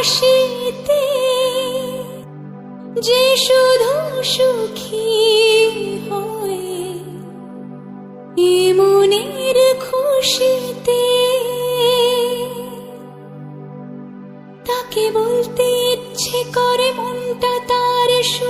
হাসিতে যে শুধু সুখী হয়ে মনের খুশিতে। তাকে বলতে ইচ্ছে করে মনটা তার সুরে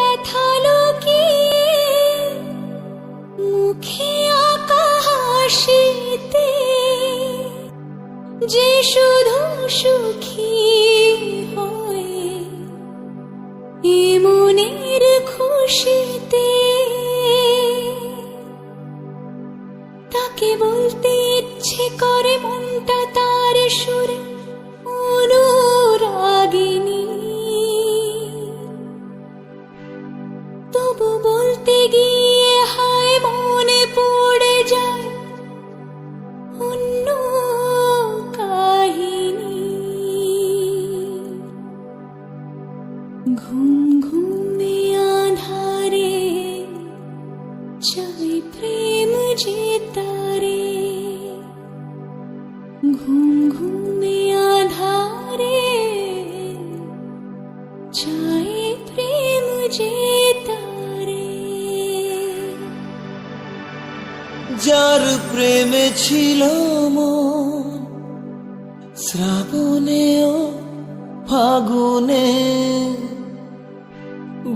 হাসিতে যে শুধু সুখী হয়ে, এ মনের খুশিতে তাকে বলতে ইচ্ছে করে মনটা তার সুরে অনুরাগিনী। তবু বলতে গিয়ে প্রেম যে তারে ঘুম ঘুমে আধারে চাই প্রেম যে তারে। যার প্রেমে ছিল মন, শ্রাবণেও ফাগুনে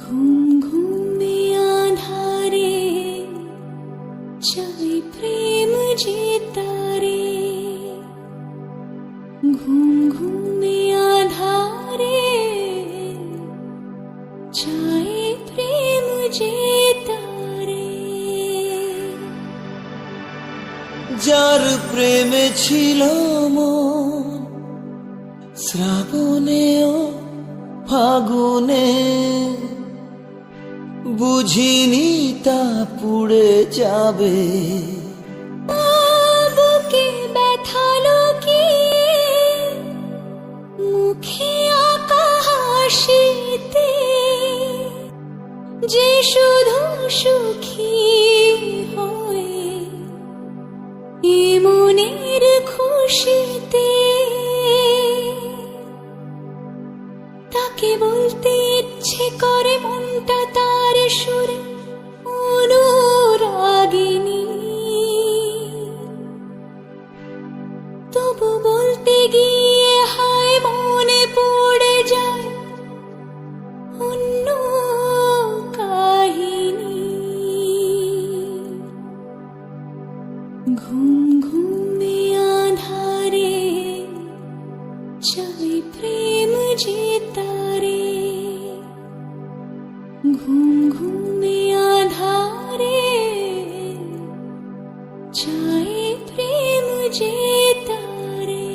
ঘুমে প্রেমে ছিল মন শ্রাবণেও ফাগুনে। বুঝিনি তা পুড়ে যাবে। যে শুধু সুখী মনের খুশিতে। তাকে বলতে ইচ্ছে করে মনটা ঘুম ঘুমে চাই প্রেম যে তারে।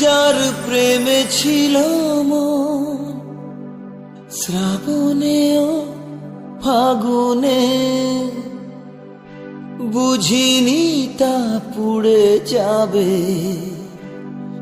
যার প্রেমে ছিল মন, শ্রাবণেও ফাগুনে। বুঝিনি তা পুড়ে যাবে।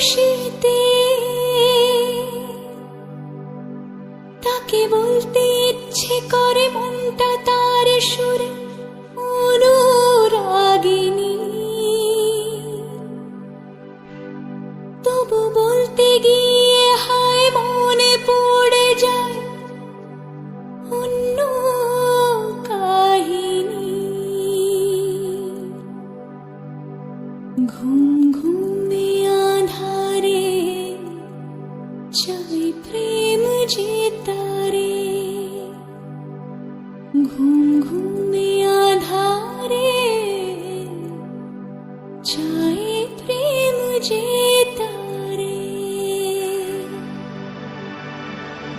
খুশিতে। তাকে বলতে ইচ্ছে করে মনটা তার সুরে অনুরাগিনী। তবু বলতে গিয়ে হায় মনে পড়ে যায় অন্য কাহিনী। ঘুম ঘুমে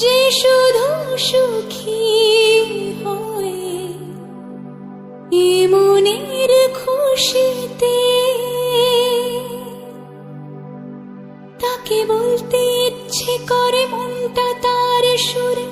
যে শুধু সুখী হয়ে এ মনের খুশিতে তাকে বলতে ইচ্ছে করে মনটা তার সুরে